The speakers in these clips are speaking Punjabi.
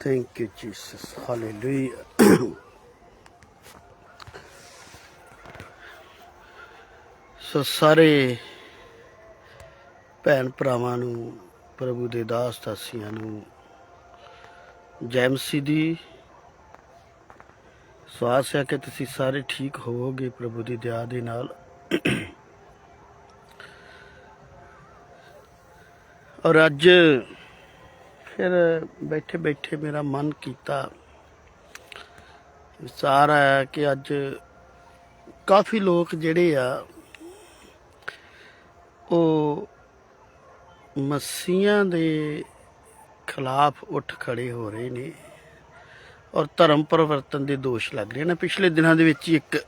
Thank you, Jesus. Hallelujah. ਸੋ ਸਾਰੇ ਭੈਣ ਭਰਾਵਾਂ ਨੂੰ ਪ੍ਰਭੂ ਦੇ ਦਾਸ ਦਾਸੀਆਂ ਨੂੰ ਜੈ ਮਸੀਹ ਦੀ ਸਵਾਸ ਹੈ ਕਿ ਤੁਸੀਂ ਸਾਰੇ ਠੀਕ ਹੋਵੋਗੇ ਪ੍ਰਭੂ ਦੀ ਦਇਆ ਦੇ ਨਾਲ ਔਰ ਅੱਜ ਫਿਰ ਬੈਠੇ ਬੈਠੇ ਮੇਰਾ ਮਨ ਕੀਤਾ। ਵਿਚਾਰ ਆਇਆ ਕਿ ਅੱਜ ਕਾਫੀ ਲੋਕ ਜਿਹੜੇ ਆ, ਉਹ ਮਸੀਹਾਂ ਦੇ ਖਿਲਾਫ ਉੱਠ ਖੜੇ ਹੋ ਰਹੇ ਨੇ ਔਰ ਧਰਮ ਪਰਿਵਰਤਨ ਦੇ ਦੋਸ਼ ਲੱਗ ਰਹੇ ਨੇ। ਪਿਛਲੇ ਦਿਨਾਂ ਦੇ ਵਿੱਚ ਹੀ ਇੱਕ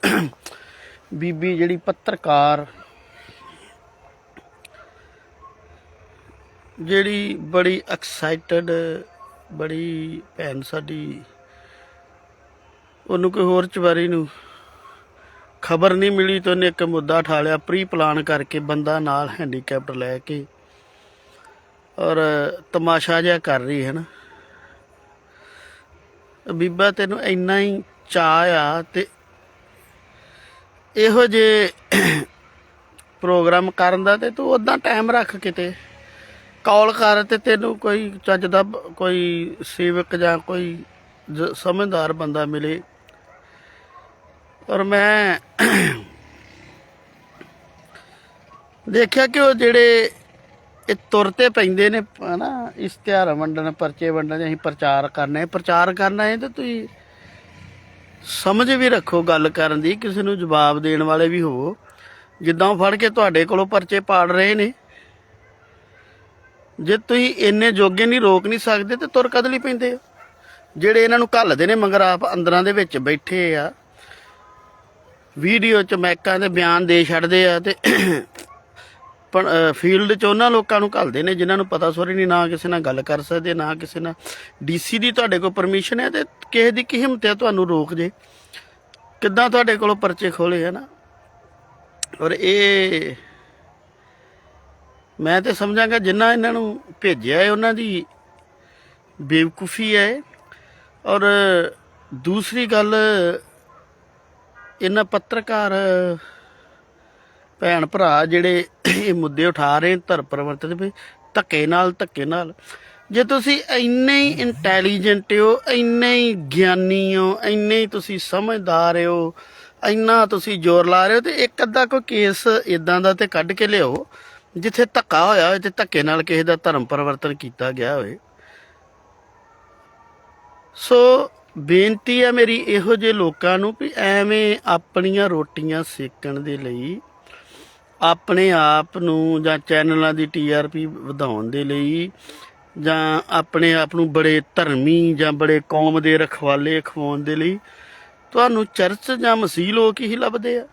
ਬੀਬੀ ਜਿਹੜੀ ਪੱਤਰਕਾਰ ਜਿਹੜੀ ਬੜੀ ਐਕਸਾਈਟਡ ਬੜੀ ਭੈਣ ਸਾਡੀ, ਉਹਨੂੰ ਕੋਈ ਹੋਰ ਚਵਾਰੀ ਨੂੰ ਖਬਰ ਨਹੀਂ ਮਿਲੀ ਤਾਂ ਉਹਨੇ ਇੱਕ ਮੁੱਦਾ ਠਾ ਲਿਆ ਪ੍ਰੀ ਪਲਾਨ ਕਰਕੇ ਬੰਦਾ ਨਾਲ ਹੈਂਡੀਕੈਪਟ ਲੈ ਕੇ ਔਰ ਤਮਾਸ਼ਾ ਜਿਹਾ ਕਰ ਰਹੀ ਹੈ ਨਾ। ਬੀਬਾ, ਤੈਨੂੰ ਇੰਨਾ ਹੀ ਚਾਹ ਆ ਤੇ ਇਹੋ ਜੇ ਪ੍ਰੋਗਰਾਮ ਕਰਨ ਦਾ ਤੇ ਤੂੰ ਉਦਾਂ ਟਾਈਮ ਰੱਖ ਕਿਤੇ। ਕਾਲ ਕਰ ਤੇ ਤੈਨੂੰ ਕੋਈ ਚੱਜ ਦਾ ਕੋਈ ਸੇਵਕ ਜਾਂ ਕੋਈ ਸਮਝਦਾਰ ਬੰਦਾ ਮਿਲੇ। ਔਰ ਮੈਂ ਦੇਖਿਆ ਕਿ ਉਹ ਜਿਹੜੇ ਇਹ ਤੁਰਤੇ ਪੈਂਦੇ ਨੇ, ਹਨਾ ਇਸ਼ਤਿਹਾਰ ਵੰਡਣ, ਪਰਚੇ ਵੰਡਣ, ਅਸੀਂ ਪ੍ਰਚਾਰ ਕਰਨਾ ਹੈ ਪ੍ਰਚਾਰ ਕਰਨਾ ਹੈ ਤਾਂ ਤੁਸੀਂ ਸਮਝ ਵੀ ਰੱਖੋ ਗੱਲ ਕਰਨ ਦੀ, ਕਿਸੇ ਨੂੰ ਜਵਾਬ ਦੇਣ ਵਾਲੇ ਵੀ ਹੋਵੋ। ਜਿੱਦਾਂ ਫੜ ਕੇ ਤੁਹਾਡੇ ਕੋਲੋਂ ਪਰਚੇ ਪਾੜ ਰਹੇ ਨੇ ਜੇ ਤੁਸੀਂ ਇੰਨੇ ਜੋਗੇ ਨਹੀਂ, ਰੋਕ ਨਹੀਂ ਸਕਦੇ ਤੇ ਤੁਰ ਕਦ ਲਈ ਪੈਂਦੇ ਹੋ। ਜਿਹੜੇ ਇਹਨਾਂ ਨੂੰ ਘੱਲਦੇ ਨੇ ਮਗਰ ਆਪ ਅੰਦਰਾਂ ਦੇ ਵਿੱਚ ਬੈਠੇ ਆ। ਵੀਡੀਓ ਚ ਮੈਕਾਂ ਦੇ ਬਿਆਨ ਦੇ ਛੱਡਦੇ ਆ ਤੇ ਪਰ ਫੀਲਡ ਚ ਉਹਨਾਂ ਲੋਕਾਂ ਨੂੰ ਘੱਲਦੇ ਨੇ ਜਿਨ੍ਹਾਂ ਨੂੰ ਪਤਾ ਸੋਰੀ ਨਹੀਂ, ਨਾ ਕਿਸੇ ਨਾਲ ਗੱਲ ਕਰ ਸਕਦੇ, ਨਾ ਕਿਸੇ ਨਾਲ। ਡੀਸੀ ਦੀ ਤੁਹਾਡੇ ਕੋਲ ਪਰਮਿਸ਼ਨ ਹੈ ਤੇ ਕਿਸੇ ਦੀ ਕੀ ਹਿੰਮਤ ਹੈ ਤੁਹਾਨੂੰ ਰੋਕ ਜੇ? ਕਿੱਦਾਂ ਤੁਹਾਡੇ ਕੋਲੋਂ ਪਰਚੇ ਖੋਲੇ ਹੈ ਨਾ? ਔਰ ਇਹ ਮੈਂ ਤੇ ਸਮਝਾਂਗਾ ਜਿੰਨਾ ਇਹਨਾਂ ਨੂੰ ਭੇਜਿਆ ਹੈ, ਉਹਨਾਂ ਦੀ ਬੇਵਕੂਫੀ ਹੈ। ਔਰ ਦੂਸਰੀ ਗੱਲ, ਇਹਨਾਂ ਪੱਤਰਕਾਰ ਭੈਣ ਭਰਾ ਜਿਹੜੇ ਇਹ ਮੁੱਦੇ ਉਠਾ ਰਹੇ ਧਰ ਪਰਿਵਰਤਨ ਦੇ ਧੱਕੇ ਨਾਲ ਧੱਕੇ ਨਾਲ। ਜੇ ਤੁਸੀਂ ਇੰਨੇ ਹੀ ਇੰਟੈਲੀਜੈਂਟ ਹੋ, ਇੰਨੇ ਹੀ ਗਿਆਨੀ ਹੋ, ਇੰਨੇ ਹੀ ਤੁਸੀਂ ਸਮਝਦਾਰ ਹੋ, ਇੰਨਾ ਤੁਸੀਂ ਜ਼ੋਰ ਲਾ ਰਹੇ ਹੋ, ਤੇ ਇੱਕ ਅੱਧਾ ਕੋਈ ਕੇਸ ਇਦਾਂ ਦਾ ਤੇ ਕੱਢ ਕੇ ਲਿਆਓ। ਜਿੱਥੇ ਧੱਕਾ ਹੋਇਆ ਹੋਵੇ ਤੇ ਧੱਕੇ ਨਾਲ ਕਿਸੇ ਦਾ ਧਰਮ ਪਰਿਵਰਤਨ ਕੀਤਾ ਗਿਆ ਹੋਵੇ। ਸੋ ਬੇਨਤੀ ਹੈ ਮੇਰੀ ਇਹੋ ਜਿਹੇ ਲੋਕਾਂ ਨੂੰ ਵੀ ਐਵੇਂ ਆਪਣੀਆਂ ਰੋਟੀਆਂ ਸੇਕਣ ਦੇ ਲਈ, ਆਪਣੇ ਆਪ ਨੂੰ ਜਾਂ ਚੈਨਲਾਂ ਦੀ ਟੀਆਰਪੀ ਵਧਾਉਣ ਦੇ ਲਈ, ਜਾਂ ਆਪਣੇ ਆਪ ਨੂੰ ਬੜੇ ਧਰਮੀ ਜਾਂ ਬੜੇ ਕੌਮ ਦੇ ਰਖਵਾਲੇ ਖਵਾਉਣ ਦੇ ਲਈ, ਤੁਹਾਨੂੰ ਚਰਚ ਜਾਂ ਮਸੀਹ ਲੋਕ ਹੀ ਲੱਭਦੇ ਆ।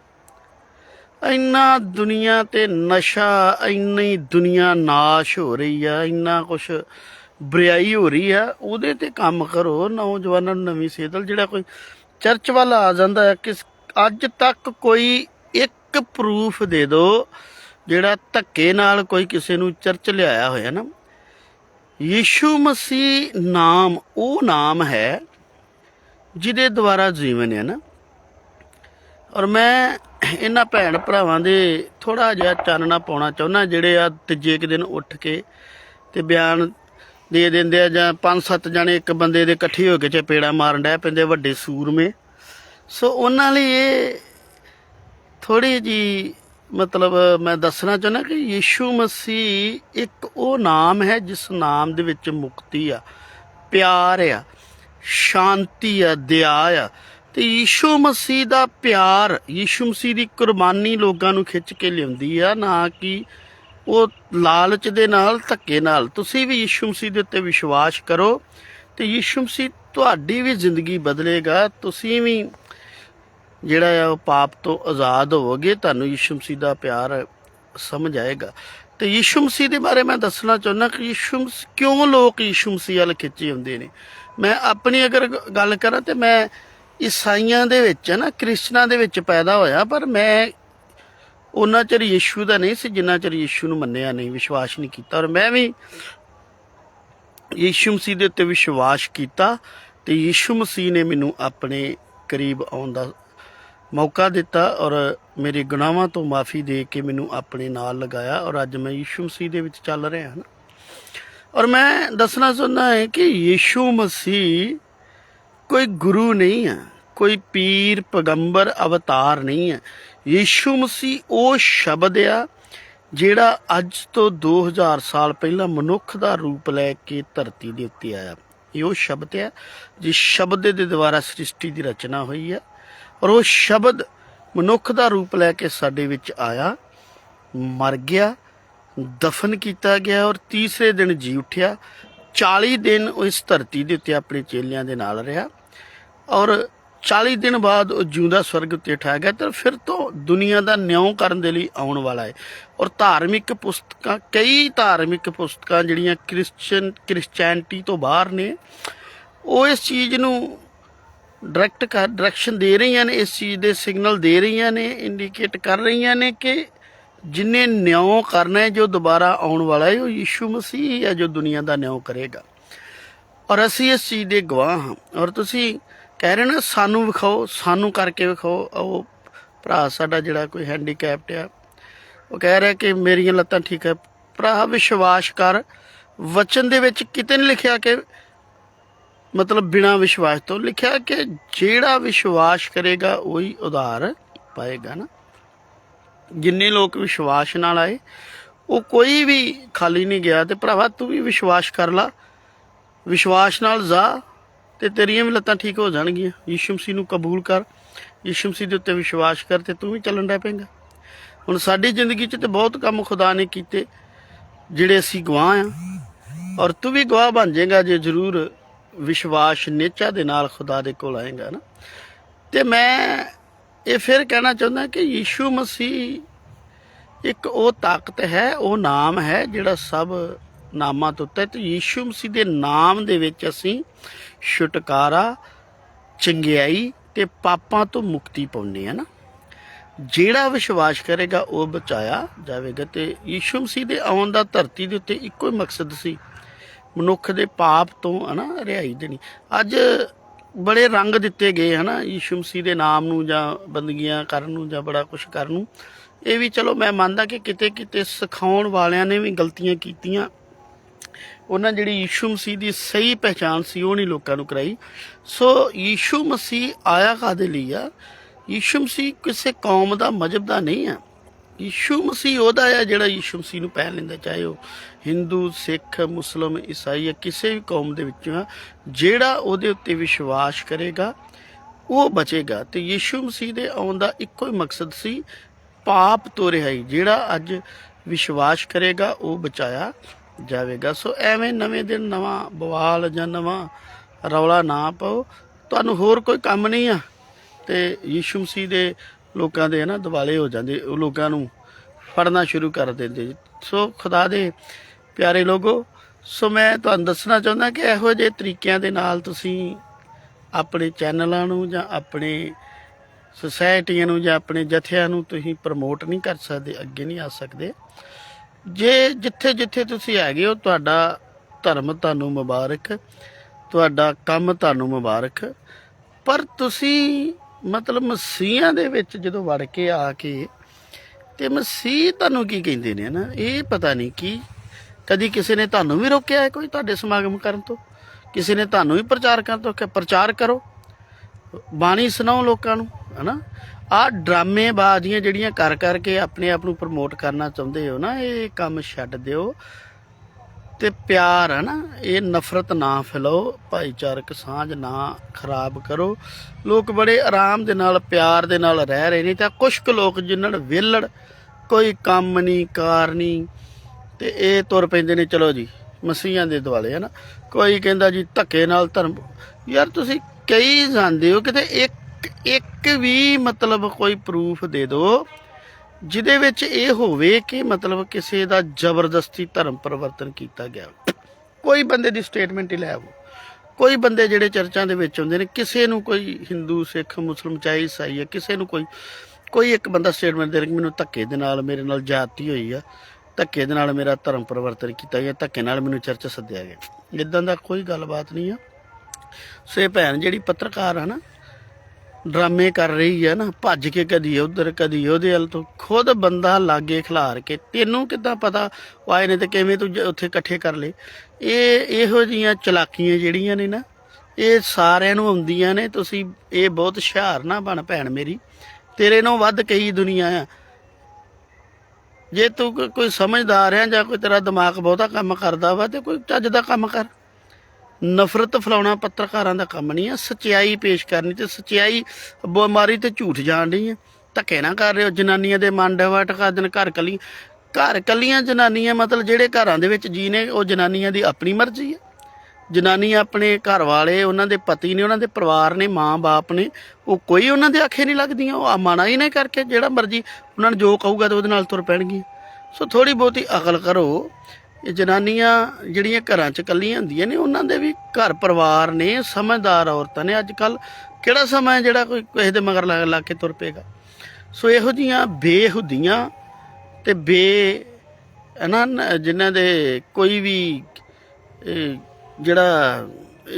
ਇੰਨਾ ਦੁਨੀਆ ਤੇ ਨਸ਼ਾ, ਇੰਨੀ ਦੁਨੀਆ ਨਾਸ਼ ਹੋ ਰਹੀ ਆ, ਇੰਨਾ ਕੁਛ ਬਰਿਆਈ ਹੋ ਰਹੀ ਆ, ਉਹਦੇ ਤੇ ਕੰਮ ਕਰੋ। ਨੌਜਵਾਨਾਂ ਨੂੰ ਨਵੀਂ ਸੇਧਲ ਜਿਹੜਾ ਕੋਈ ਚਰਚ ਵੱਲ ਆ ਜਾਂਦਾ ਹੈ, ਕਿਸ ਅੱਜ ਤੱਕ ਕੋਈ ਇੱਕ ਪ੍ਰੂਫ ਦੇ ਦਿਓ ਜਿਹੜਾ ਧੱਕੇ ਨਾਲ ਕੋਈ ਕਿਸੇ ਨੂੰ ਚਰਚ ਲਿਆਇਆ ਹੋਇਆ ਨਾ। ਯੀਸ਼ੂ ਮਸੀਹ ਨਾਮ, ਉਹ ਨਾਮ ਹੈ ਜਿਹਦੇ ਦੁਆਰਾ ਜੀਵਨ ਹੈ ਨਾ। ਔਰ ਮੈਂ ਇਹਨਾਂ ਭੈਣ ਭਰਾਵਾਂ ਦੇ ਥੋੜਾ ਜਿਹਾ ਚਾਨਣਾ ਪਾਉਣਾ ਚਾਹੁੰਦਾ, ਜਿਹੜੇ ਆ ਤੀਜੇ ਕੁ ਦਿਨ ਉੱਠ ਕੇ ਤੇ ਬਿਆਨ ਦੇ ਦਿੰਦੇ ਆ ਜਾਂ ਪੰਜ ਸੱਤ ਜਣੇ ਇੱਕ ਬੰਦੇ ਦੇ ਇਕੱਠੇ ਹੋ ਕੇ ਚਪੇੜਾ ਮਾਰਨ ਡੈ ਪੈਂਦੇ ਵੱਡੇ ਸੂਰਮੇ। ਸੋ ਉਹਨਾਂ ਲਈ ਇਹ ਥੋੜੀ ਜੀ ਮਤਲਬ ਮੈਂ ਦੱਸਣਾ ਚਾਹੁੰਦਾ ਕਿ ਯੀਸ਼ੂ ਮਸੀਹ ਇੱਕ ਉਹ ਨਾਮ ਹੈ ਜਿਸ ਨਾਮ ਦੇ ਵਿੱਚ ਮੁਕਤੀ ਆ, ਪਿਆਰ ਆ, ਸ਼ਾਂਤੀ ਆ, ਦਇਆ ਆ। ਤੇ ਯੀਸ਼ੂ ਮਸੀਹ ਦਾ ਪਿਆਰ, ਯੀਸ਼ੂ ਮਸੀਹ ਦੀ ਕੁਰਬਾਨੀ ਲੋਕਾਂ ਨੂੰ ਖਿੱਚ ਕੇ ਲਿਆਉਂਦੀ ਆ, ਨਾ ਕਿ ਉਹ ਲਾਲਚ ਦੇ ਨਾਲ, ਧੱਕੇ ਨਾਲ। ਤੁਸੀਂ ਵੀ ਯੀਸ਼ੂ ਮਸੀਹ ਦੇ ਉੱਤੇ ਵਿਸ਼ਵਾਸ ਕਰੋ ਤੇ ਯੀਸ਼ੂ ਮਸੀਹ ਤੁਹਾਡੀ ਵੀ ਜ਼ਿੰਦਗੀ ਬਦਲੇਗਾ। ਤੁਸੀਂ ਵੀ ਜਿਹੜਾ ਆ, ਉਹ ਪਾਪ ਤੋਂ ਆਜ਼ਾਦ ਹੋਵੋਗੇ, ਤੁਹਾਨੂੰ ਯੀਸ਼ੂ ਮਸੀਹ ਦਾ ਪਿਆਰ ਸਮਝ ਆਏਗਾ। ਤੇ ਯੀਸ਼ੂ ਮਸੀਹ ਦੇ ਬਾਰੇ ਮੈਂ ਦੱਸਣਾ ਚਾਹੁੰਦਾ ਕਿ ਯੀਸ਼ੂ ਕਿਉਂ ਲੋਕ ਯੀਸ਼ੂ ਮਸੀਹ ਵੱਲ ਖਿੱਚੇ ਹੁੰਦੇ ਨੇ? ਮੈਂ ਆਪਣੀ ਅਗਰ ਗੱਲ ਕਰਾਂ ਤੇ ਮੈਂ ਈਸਾਈਆਂ ਦੇ ਵਿੱਚ ਨਾ ਕ੍ਰਿਸਚਨਾਂ ਦੇ ਵਿੱਚ ਪੈਦਾ ਹੋਇਆ, ਪਰ ਮੈਂ ਉਹਨਾਂ ਚਿਰ ਯੀਸ਼ੂ ਦਾ ਨਹੀਂ ਸੀ, ਜਿੰਨਾ ਚਿਰ ਯੀਸ਼ੂ ਨੂੰ ਮੰਨਿਆ ਨਹੀਂ, ਵਿਸ਼ਵਾਸ ਨਹੀਂ ਕੀਤਾ। ਔਰ ਮੈਂ ਵੀ ਯੀਸ਼ੂ ਮਸੀਹ ਦੇ ਉੱਤੇ ਵਿਸ਼ਵਾਸ ਕੀਤਾ ਤੇ ਯੀਸ਼ੂ ਮਸੀਹ ਨੇ ਮੈਨੂੰ ਆਪਣੇ ਕਰੀਬ ਆਉਣ ਦਾ ਮੌਕਾ ਦਿੱਤਾ ਔਰ ਮੇਰੇ ਗੁਨਾਹਾਂ ਤੋਂ ਮਾਫੀ ਦੇ ਕੇ ਮੈਨੂੰ ਆਪਣੇ ਨਾਲ ਲਗਾਇਆ ਔਰ ਅੱਜ ਮੈਂ ਯੀਸ਼ੂ ਮਸੀਹ ਦੇ ਵਿੱਚ ਚੱਲ ਰਿਹਾ ਹਾਂ ਔਰ ਮੈਂ ਦੱਸਣਾ ਚਾਹੁੰਦਾ ਹਾਂ ਕਿ ਯੀਸ਼ੂ ਮਸੀਹ ਕੋਈ ਗੁਰੂ ਨਹੀਂ ਹੈ, ਕੋਈ ਪੀਰ, ਪੈਗੰਬਰ, ਅਵਤਾਰ ਨਹੀਂ ਹੈ। ਯੀਸ਼ੂ ਮਸੀਹ ਉਹ ਸ਼ਬਦ ਆ ਜਿਹੜਾ ਅੱਜ ਤੋਂ 2000 ਸਾਲ ਪਹਿਲਾਂ ਮਨੁੱਖ ਦਾ ਰੂਪ ਲੈ ਕੇ ਧਰਤੀ ਦੇ ਉੱਤੇ ਆਇਆ। ਇਹ ਉਹ ਸ਼ਬਦ ਹੈ ਜਿਸ ਸ਼ਬਦ ਦੇ ਦੁਆਰਾ ਸ੍ਰਿਸ਼ਟੀ ਦੀ ਰਚਨਾ ਹੋਈ ਹੈ ਔਰ ਉਹ ਸ਼ਬਦ ਮਨੁੱਖ ਦਾ ਰੂਪ ਲੈ ਕੇ ਸਾਡੇ ਵਿੱਚ ਆਇਆ, ਮਰ ਗਿਆ, ਦਫਨ ਕੀਤਾ ਗਿਆ ਔਰ ਤੀਸਰੇ ਦਿਨ ਜੀ ਉੱਠਿਆ 40 ਦਿਨ ਉਹ ਇਸ ਧਰਤੀ ਦੇ ਉੱਤੇ ਆਪਣੇ ਚੇਲਿਆਂ ਦੇ ਨਾਲ ਰਿਹਾ। ਔਰ 40 ਦਿਨ ਬਾਅਦ ਉਹ ਜਿਉਂਦਾ ਸਵਰਗ ਉੱਤੇ ਉਠਾਇਆ ਗਿਆ ਤੇ ਫਿਰ ਤੋਂ ਦੁਨੀਆ ਦਾ ਨਿਆਂ ਕਰਨ ਦੇ ਲਈ ਆਉਣ ਵਾਲਾ ਹੈ। ਔਰ ਧਾਰਮਿਕ ਪੁਸਤਕਾਂ, ਕਈ ਧਾਰਮਿਕ ਪੁਸਤਕਾਂ ਜਿਹੜੀਆਂ ਕ੍ਰਿਸਚੀਅਨ ਕ੍ਰਿਸਚੀਅਨਟੀ ਤੋਂ ਬਾਹਰ ਨੇ, ਉਹ ਇਸ ਚੀਜ਼ ਨੂੰ ਡਾਇਰੈਕਟ ਕਰ ਡਾਇਰੈਕਸ਼ਨ ਦੇ ਰਹੀਆਂ ਨੇ, ਇਸ ਚੀਜ਼ ਦੇ ਸਿਗਨਲ ਦੇ ਰਹੀਆਂ ਨੇ ਇੰਡੀਕੇਟ ਕਰ ਰਹੀਆਂ ਨੇ ਕਿ ਜਿਨੇ ਨਿਆਂ ਕਰਨਾ ਹੈ, ਜੋ ਦੁਬਾਰਾ ਆਉਣ ਵਾਲਾ ਹੈ, ਉਹ ਯੀਸ਼ੂ ਮਸੀਹ ਹੈ ਜੋ ਦੁਨੀਆ ਦਾ ਨਿਆਂ ਕਰੇਗਾ। ਔਰ ਅਸੀਂ ਇਸ ਚੀਜ਼ ਦੇ ਗਵਾਹ ਹਾਂ। ਔਰ ਤੁਸੀਂ ਕਹਿ ਰਹੇ ਨਾ, ਸਾਨੂੰ ਵਿਖਾਓ, ਸਾਨੂੰ ਕਰਕੇ ਵਿਖਾਓ। ਉਹ ਭਰਾ ਸਾਡਾ ਜਿਹੜਾ ਕੋਈ ਹੈਂਡੀਕੈਪਟ ਆ, ਉਹ ਕਹਿ ਰਿਹਾ ਕਿ ਮੇਰੀਆਂ ਲੱਤਾਂ ਠੀਕ ਹੈ ਭਰਾ, ਵਿਸ਼ਵਾਸ ਕਰ। ਵਚਨ ਦੇ ਵਿੱਚ ਕਿਤੇ ਨਹੀਂ ਲਿਖਿਆ ਕਿ ਮਤਲਬ ਬਿਨਾ ਵਿਸ਼ਵਾਸ ਤੋਂ। ਲਿਖਿਆ ਕਿ ਜਿਹੜਾ ਵਿਸ਼ਵਾਸ ਕਰੇਗਾ, ਉਹੀ ਉਧਾਰ ਪਾਏਗਾ ਨਾ। ਜਿੰਨੇ ਲੋਕ ਵਿਸ਼ਵਾਸ ਨਾਲ ਆਏ, ਉਹ ਕੋਈ ਵੀ ਖਾਲੀ ਨਹੀਂ ਗਿਆ ਤੇ ਭਰਾਵਾ, ਤੂੰ ਵੀ ਵਿਸ਼ਵਾਸ ਕਰ ਲਾ। ਵਿਸ਼ਵਾਸ ਨਾਲ ਜਾ। ਤੇ ਤੇਰੀਆਂ ਵੀ ਲੱਤਾਂ ਠੀਕ ਹੋ ਜਾਣਗੀਆਂ। ਯੀਸ਼ੂ ਮਸੀਹ ਨੂੰ ਕਬੂਲ ਕਰ, ਯੀਸ਼ੂ ਮਸੀਹ ਦੇ ਉੱਤੇ ਵਿਸ਼ਵਾਸ ਕਰ ਤੇ ਤੂੰ ਵੀ ਚੱਲਣ ਡੈ ਪਏਗਾ। ਹੁਣ ਸਾਡੀ ਜ਼ਿੰਦਗੀ 'ਚ ਤੇ ਬਹੁਤ ਕੰਮ ਖੁਦਾ ਨੇ ਕੀਤੇ, ਜਿਹੜੇ ਅਸੀਂ ਗਵਾਹ ਆ। ਔਰ ਤੂੰ ਵੀ ਗਵਾਹ ਬਣ ਜਾਏਗਾ ਜੇ ਜ਼ਰੂਰ ਵਿਸ਼ਵਾਸ ਨੇਚਾ ਦੇ ਨਾਲ ਖੁਦਾ ਦੇ ਕੋਲ ਆਏਗਾ ਨਾ। ਤੇ ਮੈਂ ਇਹ ਫਿਰ ਕਹਿਣਾ ਚਾਹੁੰਦਾ ਕਿ ਯੀਸ਼ੂ ਮਸੀਹ ਇੱਕ ਉਹ ਤਾਕਤ ਹੈ, ਉਹ ਨਾਮ ਹੈ ਜਿਹੜਾ ਸਭ ਨਾਮਾਂ ਤੋਂ ਉੱਤੇ ਤੇ ਯੀਸ਼ੂ ਮਸੀਹ ਦੇ ਨਾਮ ਦੇ ਵਿੱਚ ਅਸੀਂ ਛੁਟਕਾਰਾ, ਚੰਗਿਆਈ ਤੇ ਪਾਪਾਂ ਤੋਂ ਮੁਕਤੀ ਪਾਉਂਦੇ ਆ ਨਾ। ਜਿਹੜਾ ਵਿਸ਼ਵਾਸ ਕਰੇਗਾ ਉਹ ਬਚਾਇਆ ਜਾਵੇਗਾ ਤੇ ਯੀਸ਼ੂ ਮਸੀਹ ਦੇ ਆਉਣ ਦਾ ਧਰਤੀ ਦੇ ਉੱਤੇ ਇੱਕੋ ਹੀ ਮਕਸਦ ਸੀ, ਮਨੁੱਖ ਦੇ ਪਾਪ ਤੋਂ ਹਨਾ, ਰਿਹਾਈ ਦੇਣੀ। ਅੱਜ ਬੜੇ ਰੰਗ ਦਿੱਤੇ ਗਏ ਹਨਾ, ਯੀਸ਼ੂ ਮਸੀਹ ਦੇ ਨਾਮ ਨੂੰ ਜਾਂ ਬੰਦਗੀਆਂ ਕਰਨ ਨੂੰ ਜਾਂ ਬੜਾ ਕੁਝ ਕਰਨ ਨੂੰ। ਇਹ ਵੀ ਚਲੋ ਮੈਂ ਮੰਨਦਾ ਕਿ ਕਿਤੇ ਕਿਤੇ ਸਿਖਾਉਣ ਵਾਲਿਆਂ ਨੇ ਵੀ ਗਲਤੀਆਂ ਕੀਤੀਆਂ। ਉਹਨਾਂ ਜਿਹੜੀ ਯੀਸ਼ੂ ਮਸੀਹ ਦੀ ਸਹੀ ਪਹਿਚਾਨ ਸੀ, ਉਹ ਨਹੀਂ ਲੋਕਾਂ ਨੂੰ ਕਰਾਈ। ਸੋ ਯੀਸ਼ੂ ਮਸੀਹ ਆਇਆ ਕਾਦੇ ਲਈ ਆ? ਯੀਸ਼ੂ ਮਸੀਹ ਕਿਸੇ ਕੌਮ ਦਾ ਮਜਹਬ ਦਾ ਨਹੀਂ ਆ। ਯੀਸ਼ੂ ਮਸੀਹ ਉਹਦਾ ਆ ਜਿਹੜਾ ਯੀਸ਼ੂ ਮਸੀਹ ਨੂੰ ਪਹਿਨ ਲੈਂਦਾ, ਚਾਹੇ ਉਹ ਹਿੰਦੂ, ਸਿੱਖ, ਮੁਸਲਮ, ਈਸਾਈ ਜਾਂ ਕਿਸੇ ਵੀ ਕੌਮ ਦੇ ਵਿੱਚੋਂ ਆ, ਜਿਹੜਾ ਉਹਦੇ ਉੱਤੇ ਵਿਸ਼ਵਾਸ ਕਰੇਗਾ, ਉਹ ਬਚੇਗਾ। ਤੇ ਯੀਸ਼ੂ ਮਸੀਹ ਦੇ ਆਉਣ ਦਾ ਇੱਕੋ ਹੀ ਮਕਸਦ ਸੀ, ਪਾਪ ਤੋਂ ਰਿਹਾਈ। ਜਿਹੜਾ ਅੱਜ ਵਿਸ਼ਵਾਸ ਕਰੇਗਾ, ਉਹ ਬਚਾਇਆ। ਜਾਵੇਗਾ। ਸੋ ਐਵੇਂ ਨਵੇਂ ਦਿਨ, ਨਵਾਂ ਬਵਾਲ ਜਾਂ ਨਵਾਂ ਰੌਲਾ ਨਾ ਪਾਓ। ਤੁਹਾਨੂੰ ਹੋਰ ਕੋਈ ਕੰਮ ਨਹੀਂ ਆ। ਤੇ ਯੀਸ਼ੂ ਮਸੀਹ ਦੇ ਲੋਕਾਂ ਦੇ ਨਾ ਦਿਵਾਲੇ ਹੋ ਜਾਂਦੇ। ਉਹ ਲੋਕਾਂ ਨੂੰ ਫੜਨਾ ਸ਼ੁਰੂ ਕਰ ਦਿੰਦੇ। ਸੋ ਖੁਦਾ ਦੇ ਪਿਆਰੇ ਲੋਗੋ, ਸੋ ਮੈਂ ਤੁਹਾਨੂੰ ਦੱਸਣਾ ਚਾਹੁੰਦਾ ਕਿ ਇਹੋ ਜਿਹੇ ਤਰੀਕਿਆਂ ਦੇ ਨਾਲ ਤੁਸੀਂ ਆਪਣੇ ਚੈਨਲਾਂ ਨੂੰ ਜਾਂ ਆਪਣੇ ਸੁਸਾਇਟੀਆਂ ਨੂੰ ਜਾਂ ਆਪਣੇ ਜਥਿਆਂ ਨੂੰ ਤੁਸੀਂ ਪ੍ਰਮੋਟ ਨਹੀਂ ਕਰ ਸਕਦੇ, ਅੱਗੇ ਨਹੀਂ ਆ ਸਕਦੇ। ਜੇ ਜਿੱਥੇ ਜਿੱਥੇ ਤੁਸੀਂ ਹੈਗੇ ਹੋ, ਤੁਹਾਡਾ ਧਰਮ ਤੁਹਾਨੂੰ ਮੁਬਾਰਕ, ਤੁਹਾਡਾ ਕੰਮ ਤੁਹਾਨੂੰ ਮੁਬਾਰਕ। ਪਰ ਤੁਸੀਂ ਮਤਲਬ ਮਸੀਹਾਂ ਦੇ ਵਿੱਚ ਜਦੋਂ ਵੜ ਕੇ ਆ ਕੇ, ਤੇ ਮਸੀਹ ਤੁਹਾਨੂੰ ਕੀ ਕਹਿੰਦੇ ਨੇ ਨਾ? ਇਹ ਪਤਾ ਨਹੀਂ ਕੀ, ਕਦੀ ਕਿਸੇ ਨੇ ਤੁਹਾਨੂੰ ਵੀ ਰੋਕਿਆ ਹੈ ਕੋਈ ਤੁਹਾਡੇ ਸਮਾਗਮ ਕਰਨ ਤੋਂ? ਕਿਸੇ ਨੇ ਤੁਹਾਨੂੰ ਵੀ ਪ੍ਰਚਾਰ ਕਰਨ ਤੋਂ ਕਿ ਪ੍ਰਚਾਰ ਕਰੋ। ਬਾਣੀ ਸੁਣਾਓ ਲੋਕਾਂ ਨੂੰ, ਹਨਾ? ਆ ਡਰਾਮੇਬਾਜ਼ੀਆਂ ਜਿਹੜੀਆਂ ਕਰ ਕਰਕੇ ਆਪਣੇ ਆਪ ਨੂੰ ਪ੍ਰਮੋਟ ਕਰਨਾ ਚਾਹੁੰਦੇ ਹੋ ਨਾ, ਇਹ ਕੰਮ ਛੱਡ ਦਿਓ। ਤੇ ਪਿਆਰ ਹੈ ਨਾ, ਇਹ ਨਫ਼ਰਤ ਨਾ ਫੈਲਾਓ, ਭਾਈਚਾਰਕ ਸਾਂਝ ਨਾ ਖਰਾਬ ਕਰੋ। ਲੋਕ ਬੜੇ ਆਰਾਮ ਦੇ ਨਾਲ, ਪਿਆਰ ਦੇ ਨਾਲ ਰਹਿ ਰਹੇ ਨੇ ਤਾਂ ਕੁਝ ਕੁ ਲੋਕ ਜਿਨ੍ਹਾਂ ਨੂੰ ਵਿਹਲੜ, ਕੋਈ ਕੰਮ ਨਹੀਂ, ਕਾਰ ਨਹੀਂ, ਤੇ ਇਹ ਤੁਰ ਪੈਂਦੇ ਨੇ, ਚਲੋ ਜੀ, ਮਸੀਹਾਂ ਦੇ ਦੁਆਲੇ ਹੈ ਨਾ ਕੋਈ ਕਹਿੰਦਾ ਜੀ ਧੱਕੇ ਨਾਲ ਧਰਮ, ਯਾਰ ਤੁਸੀਂ ਕਈ ਜਾਂਦੇ ਹੋ ਕਿਤੇ ਇੱਕ ਇੱਕ ਵੀ ਮਤਲਬ ਕੋਈ ਪ੍ਰੂਫ ਦੇ ਦਿਓ ਜਿਹਦੇ ਵਿੱਚ ਇਹ ਹੋਵੇ ਕਿ ਮਤਲਬ ਕਿਸੇ ਦਾ ਜ਼ਬਰਦਸਤੀ ਧਰਮ ਪਰਿਵਰਤਨ ਕੀਤਾ ਗਿਆ। ਕੋਈ ਬੰਦੇ ਦੀ ਸਟੇਟਮੈਂਟ ਹੀ ਲੈ ਆਵੋ ਕੋਈ ਬੰਦੇ ਜਿਹੜੇ ਚਰਚਾਂ ਦੇ ਵਿੱਚ ਹੁੰਦੇ ਨੇ, ਕਿਸੇ ਨੂੰ ਕੋਈ ਹਿੰਦੂ, ਸਿੱਖ, ਮੁਸਲਮ, ਚਾਹੇ ਈਸਾਈ ਹੈ ਕਿਸੇ ਨੂੰ ਕੋਈ ਕੋਈ ਇੱਕ ਬੰਦਾ ਸਟੇਟਮੈਂਟ ਦੇ ਰਿਹਾ ਕਿ ਮੈਨੂੰ ਧੱਕੇ ਦੇ ਨਾਲ ਮੇਰੇ ਨਾਲ ਜਾਤੀ ਹੋਈ ਆ, ਧੱਕੇ ਦੇ ਨਾਲ ਮੇਰਾ ਧਰਮ ਪਰਿਵਰਤਨ ਕੀਤਾ ਗਿਆ, ਧੱਕੇ ਨਾਲ ਮੈਨੂੰ ਚਰਚ ਸੱਦਿਆ ਗਿਆ। ਇਦਾਂ ਦਾ ਕੋਈ ਗੱਲਬਾਤ ਨਹੀਂ ਆ। ਸੋ ਇਹ ਭੈਣ ਜਿਹੜੀ ਪੱਤਰਕਾਰ ਆ ਨਾ ਡਰਾਮੇ ਕਰ ਰਹੀ ਹੈ ਨਾ, ਭੱਜ ਕੇ ਕਦੀ ਉਧਰ, ਕਦੀ ਉਹਦੇ ਵੱਲ ਤੋਂ। ਖੁਦ ਬੰਦਾ ਲਾਗੇ ਖਿਲਾਰ ਕੇ, ਤੈਨੂੰ ਕਿੱਦਾਂ ਪਤਾ ਉਹ ਆਏ ਨੇ ਤੇ ਕਿਵੇਂ ਤੂੰ ਜ- ਉੱਥੇ ਇਕੱਠੇ ਕਰ ਲਏ। ਇਹ, ਇਹੋ ਜੀਆਂ ਚਲਾਕੀਆਂ ਜਿਹੜੀਆਂ ਨੇ ਨਾ, ਇਹ ਸਾਰਿਆਂ ਨੂੰ ਆਉਂਦੀਆਂ ਨੇ, ਤੁਸੀਂ ਇਹ ਬਹੁਤ ਹੁਸ਼ਿਆਰ ਨਾ ਬਣ ਭੈਣ ਮੇਰੀ। ਤੇਰੇ ਨਾਲੋਂ ਵੱਧ ਕਈ ਦੁਨੀਆ ਆ। ਜੇ ਤੂੰ ਕੋਈ ਸਮਝਦਾਰ ਆ ਜਾਂ ਕੋਈ ਤੇਰਾ ਦਿਮਾਗ ਬਹੁਤਾ ਕੰਮ ਕਰਦਾ ਵਾ ਤੇ ਕੋਈ ਚੱਜ ਦਾ ਕੰਮ ਕਰ। ਨਫ਼ਰਤ ਫਲਾਉਣਾ ਪੱਤਰਕਾਰਾਂ ਦਾ ਕੰਮ ਨਹੀਂ ਹੈ ਸਚਾਈ ਪੇਸ਼ ਕਰਨੀ ਤੇ ਸਚਾਈ ਬਿਮਾਰੀ ਤੇ ਝੂਠ ਜਾਣ ਡਈ ਹੈ ਧੱਕੇ ਨਾ ਕਰ ਰਹੇ ਹੋ ਜਨਾਨੀਆਂ ਦੇ ਮਨ ਡਵਾ ਟਕਾ ਦਿਨ ਘਰ ਕਲੀ। ਘਰ ਕੱਲੀਆਂ ਜਨਾਨੀਆਂ ਮਤਲਬ ਜਿਹੜੇ ਘਰਾਂ ਦੇ ਵਿੱਚ ਜੀ ਨੇ, ਉਹ ਜਨਾਨੀਆਂ ਦੀ ਆਪਣੀ ਮਰਜ਼ੀ ਹੈ ਜਨਾਨੀ ਆਪਣੇ ਘਰ ਵਾਲੇ, ਉਹਨਾਂ ਦੇ ਪਤੀ ਨੇ, ਉਹਨਾਂ ਦੇ ਪਰਿਵਾਰ ਨੇ, ਮਾਂ-ਬਾਪ ਨੇ, ਉਹ ਕੋਈ ਉਹਨਾਂ ਦੇ ਆਖੇ ਨਹੀਂ ਲੱਗਦੀਆਂ, ਉਹ ਆ ਮਾਣਾ ਹੀ ਨਹੀਂ ਕਰਕੇ ਜਿਹੜਾ ਮਰਜ਼ੀ ਉਹਨਾਂ ਨੂੰ ਜੋ ਕਹੂਗਾ ਤੇ ਉਹਦੇ ਨਾਲ ਤੁਰ ਪੈਣਗੀਆਂ। ਸੋ ਥੋੜੀ ਬਹੁਤੀ ਅਕਲ ਕਰੋ ਇਹ ਜਨਾਨੀਆਂ ਜਿਹੜੀਆਂ ਘਰਾਂ 'ਚ ਇਕੱਲੀਆਂ ਹੁੰਦੀਆਂ ਨੇ, ਉਹਨਾਂ ਦੇ ਵੀ ਘਰ ਪਰਿਵਾਰ ਨੇ, ਸਮਝਦਾਰ ਔਰਤਾਂ ਨੇ। ਅੱਜ ਕੱਲ ਕਿਹੜਾ ਸਮਾਂ ਜਿਹੜਾ ਕੋਈ ਕਿਸੇ ਦੇ ਮਗਰ ਲੱਗ ਲੱਗ ਕੇ ਤੁਰ ਪਏਗਾ? ਸੋ ਇਹੋ ਜੀਆਂ ਬੇਹੁਦੀਆਂ ਤੇ ਬੇ ਇਹਨਾਂ ਨ- ਜਿਨ੍ਹਾਂ ਦੇ ਕੋਈ ਵੀ ਜਿਹੜਾ,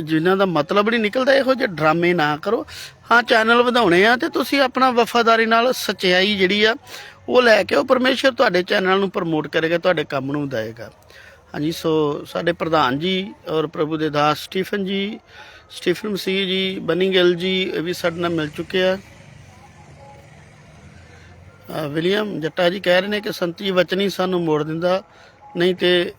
ਜਿਨ੍ਹਾਂ ਦਾ ਮਤਲਬ ਨਹੀਂ ਨਿਕਲਦਾ, ਇਹੋ ਜਿਹੇ ਡਰਾਮੇ ਨਾ ਕਰੋ। ਹਾਂ, ਚੈਨਲ ਵਧਾਉਣੇ ਆ ਤੇ ਤੁਸੀਂ ਆਪਣਾ ਵਫਾਦਾਰੀ ਨਾਲ ਸਚਾਈ ਜਿਹੜੀ ਆ, ਉਹ ਲੈ ਕੇ ਉਹ ਪਰਮੇਸ਼ਰ ਤੁਹਾਡੇ ਚੈਨਲ ਨੂੰ ਪ੍ਰਮੋਟ ਕਰੇਗਾ, ਤੁਹਾਡੇ ਕੰਮ ਨੂੰ ਵਧਾਏਗਾ। ਹਾਂਜੀ, ਸੋ ਸਾਡੇ ਪ੍ਰਧਾਨ ਜੀ ਔਰ ਪ੍ਰਭੂ ਦੇ ਦਾਸ ਸਟੀਫਨ ਜੀ, ਸਟੀਫਨ ਮਸੀਹ ਜੀ ਬਨੀ ਗਿੱਲ ਜੀ, ਇਹ ਵੀ ਸਾਡੇ ਨਾਲ ਮਿਲ ਚੁੱਕੇ ਆ। ਵਿਲੀਅਮ ਜੱਟਾ ਜੀ ਕਹਿ ਰਹੇ ਨੇ ਕਿ ਸੰਤੀ ਵਚਨੀ ਸਾਨੂੰ ਮੋੜ ਦਿੰਦਾ, ਨਹੀਂ ਤੇ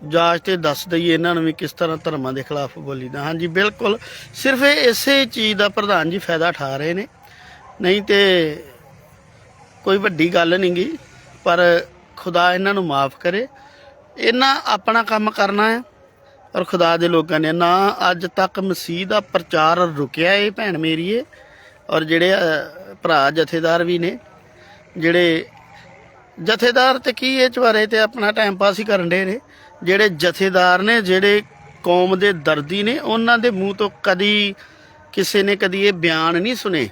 ਜਾਂਚ ਤੇ ਦੱਸ ਦਈਏ ਇਹਨਾਂ ਨੂੰ ਵੀ ਕਿਸ ਤਰ੍ਹਾਂ ਧਰਮਾਂ ਦੇ ਖਿਲਾਫ ਬੋਲੀਦਾ ਹਾਂਜੀ, ਬਿਲਕੁਲ। ਸਿਰਫ ਇਹ ਇਸੇ ਚੀਜ਼ ਦਾ ਪ੍ਰਧਾਨ ਜੀ ਫਾਇਦਾ ਉਠਾ ਰਹੇ ਨੇ। ਨਹੀਂ ਤੇ ਕੋਈ ਵੱਡੀ ਗੱਲ ਨਹੀਂ ਗੀ, ਪਰ ਖੁਦਾ ਇਹਨਾਂ ਨੂੰ ਮਾਫ ਕਰੇ। ਇਹਨਾਂ ਆਪਣਾ ਕੰਮ ਕਰਨਾ ਹੈ ਔਰ ਖੁਦਾ ਦੇ ਲੋਕਾਂ ਨੇ ਨਾ ਅੱਜ ਤੱਕ ਮਸੀਹ ਦਾ ਪ੍ਰਚਾਰ ਰੁਕਿਆ ਇਹ ਭੈਣ ਮੇਰੀਏ ਔਰ ਜਿਹੜੇ ਭਰਾ ਜਥੇਦਾਰ ਵੀ ਨੇ, ਜਿਹੜੇ ਜਥੇਦਾਰ ਤੇ ਕੀ ਇਹ ਚਵਾਰੇ ਤੇ ਆਪਣਾ ਟਾਈਮ ਪਾਸ ਹੀ ਕਰਨ ਦੇ ਨੇ। ਜਿਹੜੇ ਜਥੇਦਾਰ ਨੇ, ਜਿਹੜੇ ਕੌਮ ਦੇ ਦਰਦੀ ਨੇ, ਉਹਨਾਂ ਦੇ ਮੂੰਹ ਤੋਂ ਕਦੀ ਕਿਸੇ ਨੇ ਕਦੀ ਇਹ ਬਿਆਨ ਨਹੀਂ ਸੁਨੇ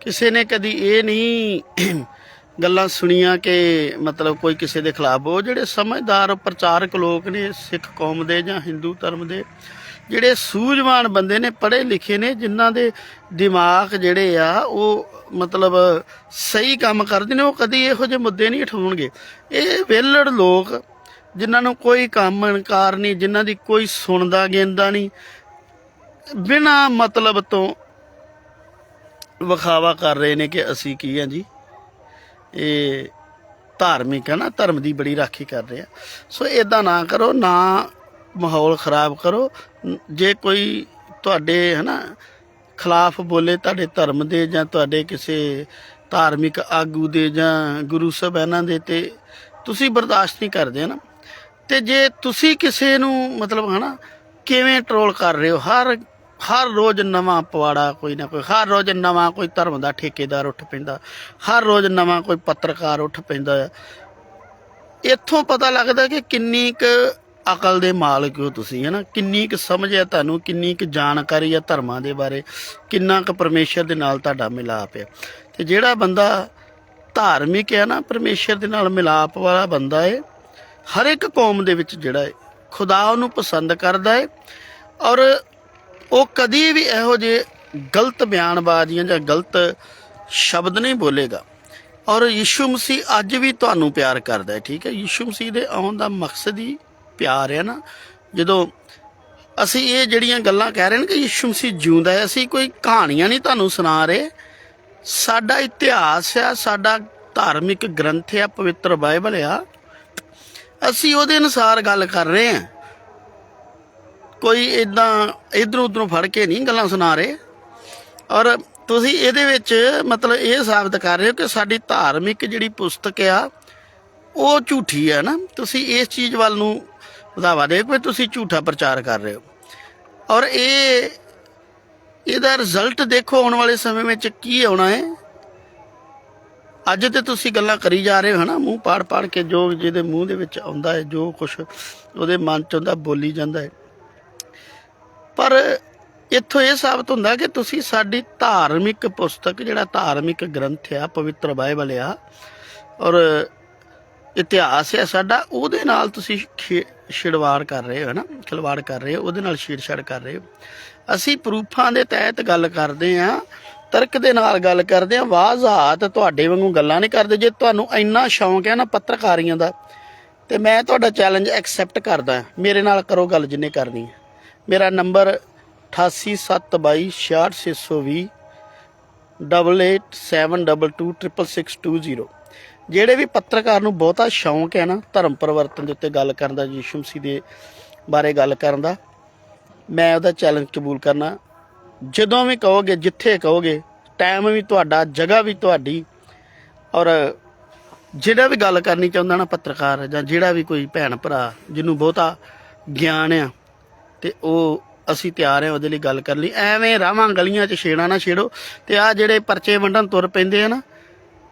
ਕਿਸੇ ਨੇ ਕਦੀ ਇਹ ਨਹੀਂ ਗੱਲਾਂ ਸੁਣੀਆਂ ਕਿ ਮਤਲਬ ਕੋਈ ਕਿਸੇ ਦੇ ਖਿਲਾਫ। ਉਹ ਜਿਹੜੇ ਸਮਝਦਾਰ, ਪ੍ਰਚਾਰਕ ਲੋਕ ਨੇ, ਸਿੱਖ ਕੌਮ ਦੇ ਜਾਂ ਹਿੰਦੂ ਧਰਮ ਦੇ, ਜਿਹੜੇ ਸੂਝਵਾਨ ਬੰਦੇ ਨੇ, ਪੜ੍ਹੇ ਲਿਖੇ ਨੇ, ਜਿਨ੍ਹਾਂ ਦੇ ਦਿਮਾਗ ਜਿਹੜੇ ਆ, ਉਹ ਮਤਲਬ ਸਹੀ ਕੰਮ ਕਰਦੇ ਨੇ, ਉਹ ਕਦੀ ਇਹੋ ਜਿਹੇ ਮੁੱਦੇ ਨਹੀਂ ਉਠਾਉਣਗੇ। ਇਹ ਵਿਹਲੜ ਲੋਕ ਜਿਨ੍ਹਾਂ ਨੂੰ ਕੋਈ ਕੰਮ ਇਨਕਾਰ ਨਹੀਂ, ਜਿਨ੍ਹਾਂ ਦੀ ਕੋਈ ਸੁਣਦਾ ਗਿੰਦਾ ਨਹੀਂ, ਬਿਨਾ ਮਤਲਬ ਤੋਂ ਵਿਖਾਵਾ ਕਰ ਰਹੇ ਨੇ ਕਿ ਅਸੀਂ ਕੀ ਆ ਜੀ। ਇਹ ਧਾਰਮਿਕ ਹੈ ਨਾ, ਧਰਮ ਦੀ ਬੜੀ ਰਾਖੀ ਕਰ ਰਹੇ ਆ। ਸੋ ਇਦਾਂ ਨਾ ਕਰੋ, ਨਾ ਮਾਹੌਲ ਖਰਾਬ ਕਰੋ। ਜੇ ਕੋਈ ਤੁਹਾਡੇ ਹਨਾ ਖਿਲਾਫ ਬੋਲੇ ਤੁਹਾਡੇ ਧਰਮ ਦੇ ਜਾਂ ਤੁਹਾਡੇ ਕਿਸੇ ਧਾਰਮਿਕ ਆਗੂ ਦੇ ਜਾਂ ਗੁਰੂ ਸਾਹਿਬਾਨਾਂ ਦੇ ਤੇ ਤੁਸੀਂ ਬਰਦਾਸ਼ਤ ਨਹੀਂ ਕਰਦੇ ਨਾ। ਤੇ ਜੇ ਤੁਸੀਂ ਕਿਸੇ ਨੂੰ ਮਤਲਬ ਹਨਾ, ਕਿਵੇਂ ਟਰੋਲ ਕਰ ਰਹੇ ਹੋ? ਹਰ ਹਰ ਰੋਜ਼ ਨਵਾਂ ਪਵਾੜਾ ਕੋਈ ਨਾ ਕੋਈ, ਹਰ ਰੋਜ਼ ਨਵਾਂ ਕੋਈ ਧਰਮ ਦਾ ਠੇਕੇਦਾਰ ਉੱਠ ਪੈਂਦਾ, ਹਰ ਰੋਜ਼ ਨਵਾਂ ਕੋਈ ਪੱਤਰਕਾਰ ਉੱਠ ਪੈਂਦਾ ਆ ਇੱਥੋਂ ਪਤਾ ਲੱਗਦਾ ਕਿ ਕਿੰਨੀ ਕੁ ਅਕਲ ਦੇ ਮਾਲਕ ਹੋ ਤੁਸੀਂ ਹੈ ਨਾ ਕਿੰਨੀ ਕੁ ਸਮਝ ਹੈ ਤੁਹਾਨੂੰ, ਕਿੰਨੀ ਕੁ ਜਾਣਕਾਰੀ ਹੈ ਧਰਮਾਂ ਦੇ ਬਾਰੇ, ਕਿੰਨਾ ਕੁ ਪਰਮੇਸ਼ਰ ਦੇ ਨਾਲ ਤੁਹਾਡਾ ਮਿਲਾਪ ਹੈ। ਤੇ ਜਿਹੜਾ ਬੰਦਾ ਧਾਰਮਿਕ ਹੈ ਨਾ, ਪਰਮੇਸ਼ਰ ਦੇ ਨਾਲ ਮਿਲਾਪ ਵਾਲਾ ਬੰਦਾ ਹੈ ਹਰ ਇੱਕ ਕੌਮ ਦੇ ਵਿੱਚ ਜਿਹੜਾ ਹੈ ਖੁਦਾ ਉਹਨੂੰ ਪਸੰਦ ਕਰਦਾ ਹੈ ਔਰ ਉਹ ਕਦੀ ਵੀ ਇਹੋ ਜਿਹੇ ਗਲਤ ਬਿਆਨਬਾਜ਼ੀਆਂ ਜਾਂ ਗਲਤ ਸ਼ਬਦ ਨਹੀਂ ਬੋਲੇਗਾ। ਔਰ ਯਿਸੂ ਮਸੀਹ ਅੱਜ ਵੀ ਤੁਹਾਨੂੰ ਪਿਆਰ ਕਰਦਾ ਹੈ ਠੀਕ ਹੈ ਯਿਸੂ ਮਸੀਹ ਦੇ ਆਉਣ ਦਾ ਮਕਸਦ ਹੀ ਪਿਆਰ ਹੈ ਨਾ। ਜਦੋਂ ਅਸੀਂ ਇਹ ਜਿਹੜੀਆਂ ਗੱਲਾਂ ਕਹਿ ਰਹੇ ਨੇ ਕਿ ਯਿਸੂ ਮਸੀਹ ਜਿਉਂਦਾ ਹੈ ਅਸੀਂ ਕੋਈ ਕਹਾਣੀਆਂ ਨਹੀਂ ਤੁਹਾਨੂੰ ਸੁਣਾ ਰਹੇ। ਸਾਡਾ ਇਤਿਹਾਸ ਆ, ਸਾਡਾ ਧਾਰਮਿਕ ਗ੍ਰੰਥ ਆ, ਪਵਿੱਤਰ ਬਾਈਬਲ ਆ। ਅਸੀਂ ਉਹਦੇ ਅਨੁਸਾਰ ਗੱਲ ਕਰ ਰਹੇ ਹਾਂ। ਕੋਈ ਇਦਾਂ ਇਧਰੋਂ ਉਧਰੋਂ ਫੜ ਕੇ ਨਹੀਂ ਗੱਲਾਂ ਸੁਣਾ ਰਹੇ। ਔਰ ਤੁਸੀਂ ਇਹਦੇ ਵਿੱਚ ਮਤਲਬ ਇਹ ਸਾਬਤ ਕਰ ਰਹੇ ਹੋ ਕਿ ਸਾਡੀ ਧਾਰਮਿਕ ਜਿਹੜੀ ਪੁਸਤਕ ਆ, ਉਹ ਝੂਠੀ ਆ ਨਾ। ਤੁਸੀਂ ਇਸ ਚੀਜ਼ ਵੱਲ ਨੂੰ ਵਧਾਵਾ ਦੇ ਕਿ ਤੁਸੀਂ ਝੂਠਾ ਪ੍ਰਚਾਰ ਕਰ ਰਹੇ ਹੋ। ਔਰ ਇਹ, ਇਹਦਾ ਰਿਜ਼ਲਟ ਦੇਖੋ ਆਉਣ ਵਾਲੇ ਸਮੇਂ ਵਿੱਚ ਕੀ ਆਉਣਾ ਹੈ। ਅੱਜ ਤੇ ਤੁਸੀਂ ਗੱਲਾਂ ਕਰੀ ਜਾ ਰਹੇ ਹੋ, ਹਨਾ? ਮੂੰਹ ਪਾੜ ਪਾੜ ਕੇ ਜੋ ਜਿਹਦੇ ਮੂੰਹ ਦੇ ਵਿੱਚ ਆਉਂਦਾ ਹੈ, ਜੋ ਕੁਝ ਉਹਦੇ ਮਨ ਚ ਆਉਂਦਾ ਬੋਲੀ ਜਾਂਦਾ ਹੈ। ਪਰ ਇੱਥੋਂ ਇਹ ਸਾਬਤ ਹੁੰਦਾ ਕਿ ਤੁਸੀਂ ਸਾਡੀ ਧਾਰਮਿਕ ਪੁਸਤਕ, ਜਿਹੜਾ ਧਾਰਮਿਕ ਗ੍ਰੰਥ ਆ, ਪਵਿੱਤਰ ਬਾਈਬਲ ਆ, ਔਰ ਇਤਿਹਾਸ ਹੈ ਸਾਡਾ, ਉਹਦੇ ਨਾਲ ਤੁਸੀਂ ਖੇ- ਛਿੜਵਾੜ ਕਰ ਰਹੇ ਹੋ ਨਾ ਖਿਲਵਾੜ ਕਰ ਰਹੇ ਹੋ, ਉਹਦੇ ਨਾਲ ਛੇੜਛਾੜ ਕਰ ਰਹੇ ਹੋ। ਅਸੀਂ ਪ੍ਰੂਫਾਂ ਦੇ ਤਹਿਤ ਗੱਲ ਕਰਦੇ ਆ ਤਰਕ ਦੇ ਨਾਲ ਗੱਲ ਕਰਦੇ ਆ ਵਾਜ਼ਾਤ ਤੁਹਾਡੇ ਵਾਂਗੂ ਗੱਲਾਂ ਨਹੀਂ ਕਰਦੇ, ਜੇ ਤੁਹਾਨੂੰ ਇੰਨਾ ਸ਼ੌਂਕ ਹੈ ਨਾ ਪੱਤਰਕਾਰੀਆਂ ਦਾ, ਤੇ ਮੈਂ ਤੁਹਾਡਾ ਚੈਲੰਜ ਐਕਸੈਪਟ ਕਰਦਾ ਮੇਰੇ ਨਾਲ ਕਰੋ ਗੱਲ ਜਿੰਨੇ ਕਰਨੀ ਹੈ। ਮੇਰਾ ਨੰਬਰ 8872266620 8872266620 ਜਿਹੜੇ ਵੀ ਪੱਤਰਕਾਰ ਨੂੰ ਬਹੁਤਾ ਸ਼ੌਂਕ ਹੈ ਨਾ, ਧਰਮ ਪਰਿਵਰਤਨ ਦੇ ਉੱਤੇ ਗੱਲ ਕਰਨ ਦਾ, ਯੀਸ਼ੂ ਮਸੀਹ ਦੇ ਬਾਰੇ ਗੱਲ ਕਰਨ ਦਾ, ਮੈਂ ਉਹਦਾ ਚੈਲੰਜ ਕਬੂਲ ਕਰਨਾ। ਜਦੋਂ ਵੀ ਕਹੋਗੇ, ਜਿੱਥੇ ਕਹੋਗੇ ਟਾਈਮ ਵੀ ਤੁਹਾਡਾ, ਜਗ੍ਹਾ ਵੀ ਤੁਹਾਡੀ। ਔਰ ਜਿਹੜਾ ਵੀ ਗੱਲ ਕਰਨੀ ਚਾਹੁੰਦਾ ਨਾ ਪੱਤਰਕਾਰ, ਜਾਂ ਜਿਹੜਾ ਵੀ ਕੋਈ ਭੈਣ ਭਰਾ, ਜਿਹਨੂੰ ਬਹੁਤਾ ਗਿਆਨ ਆ, ਤੇ ਉਹ ਅਸੀਂ ਤਿਆਰ ਹਾਂ ਉਹਦੇ ਲਈ ਗੱਲ ਕਰਨ ਲਈ। ਐਵੇਂ ਰਾਵਾਂ ਗਲੀਆਂ 'ਚ ਛੇੜਾ ਨਾ ਛੇੜੋ, ਤੇ ਆ ਜਿਹੜੇ ਪਰਚੇ ਵੰਡਣ ਤੁਰ ਪੈਂਦੇ ਆ ਨਾ,